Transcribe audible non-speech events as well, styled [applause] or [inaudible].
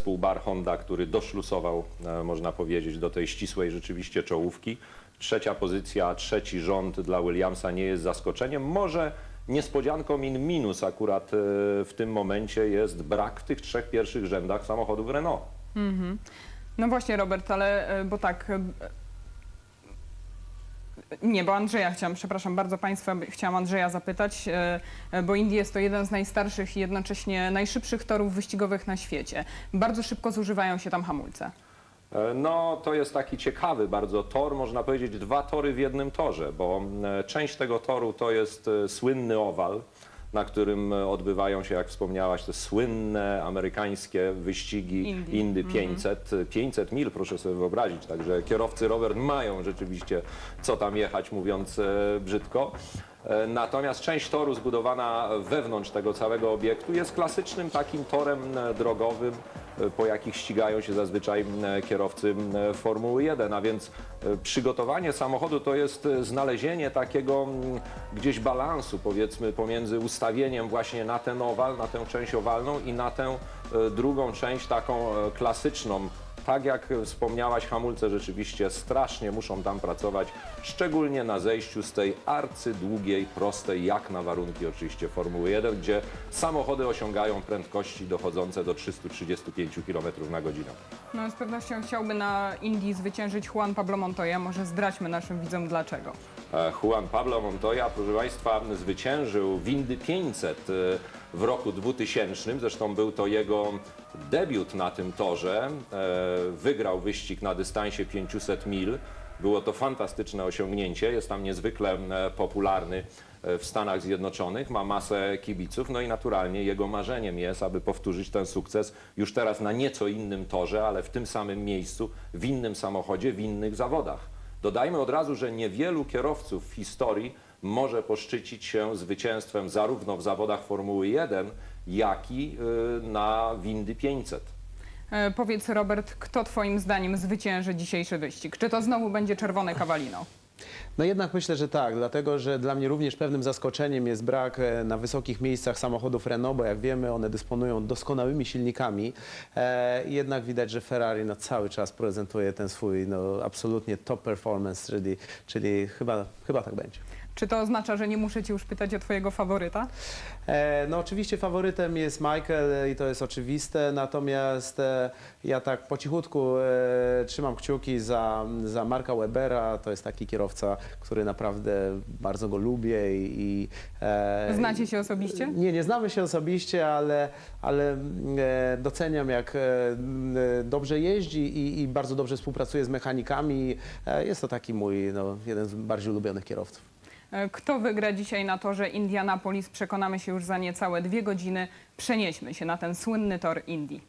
zespół Bar Honda, który doszlusował, e, można powiedzieć, do tej ścisłej rzeczywiście czołówki. Trzecia pozycja, trzeci rząd dla Williamsa nie jest zaskoczeniem. Może niespodzianką in minus akurat e, w tym momencie jest brak w tych trzech pierwszych rzędach samochodów Renault. No właśnie, Robert, ale e, bo tak. Nie, bo Andrzeja chciałam, przepraszam bardzo Państwa, chciałam Andrzeja zapytać, e, e, bo Indie jest to jeden z najstarszych i jednocześnie najszybszych torów wyścigowych na świecie. Bardzo szybko zużywają się tam hamulce. E, No, to jest taki ciekawy bardzo tor, można powiedzieć dwa tory w jednym torze, bo e, część tego toru to jest słynny owal, na którym e, odbywają się, jak wspomniałaś, te słynne amerykańskie wyścigi Indy. Indy 500. 500 mil, proszę sobie wyobrazić, także kierowcy rower mają rzeczywiście co tam jechać, mówiąc e, brzydko. E, Natomiast część toru zbudowana wewnątrz tego całego obiektu jest klasycznym takim torem e, drogowym, e, po jakich ścigają się zazwyczaj kierowcy Formuły 1, a więc przygotowanie samochodu to jest znalezienie takiego gdzieś balansu powiedzmy pomiędzy ustawieniem właśnie na ten owal, na tę część owalną i na tę drugą część taką klasyczną. Tak jak wspomniałaś, hamulce rzeczywiście strasznie muszą tam pracować, szczególnie na zejściu z tej arcydługiej, prostej, jak na warunki oczywiście Formuły 1, gdzie samochody osiągają prędkości dochodzące do 335 km na godzinę. No z pewnością chciałby na Indii zwyciężyć Juan Pablo Montoya. Może zdradźmy naszym widzom dlaczego. E, Juan Pablo Montoya, proszę Państwa, zwyciężył Windy 500 e, w roku 2000. Zresztą był to jego debiut na tym torze. E, Wygrał wyścig na dystansie 500 mil. Było to fantastyczne osiągnięcie. Jest tam niezwykle popularny w Stanach Zjednoczonych, ma masę kibiców, no i naturalnie jego marzeniem jest, aby powtórzyć ten sukces już teraz na nieco innym torze, ale w tym samym miejscu, w innym samochodzie, w innych zawodach. Dodajmy od razu, że niewielu kierowców w historii może poszczycić się zwycięstwem zarówno w zawodach Formuły 1, jak i y, na Windy 500. E, powiedz, Robert, kto Twoim zdaniem zwycięży dzisiejszy wyścig? Czy to znowu będzie czerwone kawalino? [laughs] No jednak myślę, że tak, dlatego że dla mnie również pewnym zaskoczeniem jest brak e, na wysokich miejscach samochodów Renault, bo jak wiemy one dysponują doskonałymi silnikami. E, jednak widać, że Ferrari no, cały czas prezentuje ten swój no, absolutnie top performance, czyli, czyli chyba, chyba tak będzie. Czy to oznacza, że nie muszę Cię już pytać o Twojego faworyta? E, No oczywiście faworytem jest Michael i to jest oczywiste, natomiast e, ja tak po cichutku e, trzymam kciuki za, za Marka Webera. To jest taki kierowca, który naprawdę bardzo go lubię i... i e, Znacie się osobiście? Nie, nie znamy się osobiście, ale, ale e, doceniam jak e, e, dobrze jeździ i, i bardzo dobrze współpracuje z mechanikami. E, jest to taki mój no, jeden z bardziej ulubionych kierowców. E, Kto wygra dzisiaj na torze Indianapolis? Przekonamy się już za niecałe dwie godziny. Przenieśmy się na ten słynny tor Indii.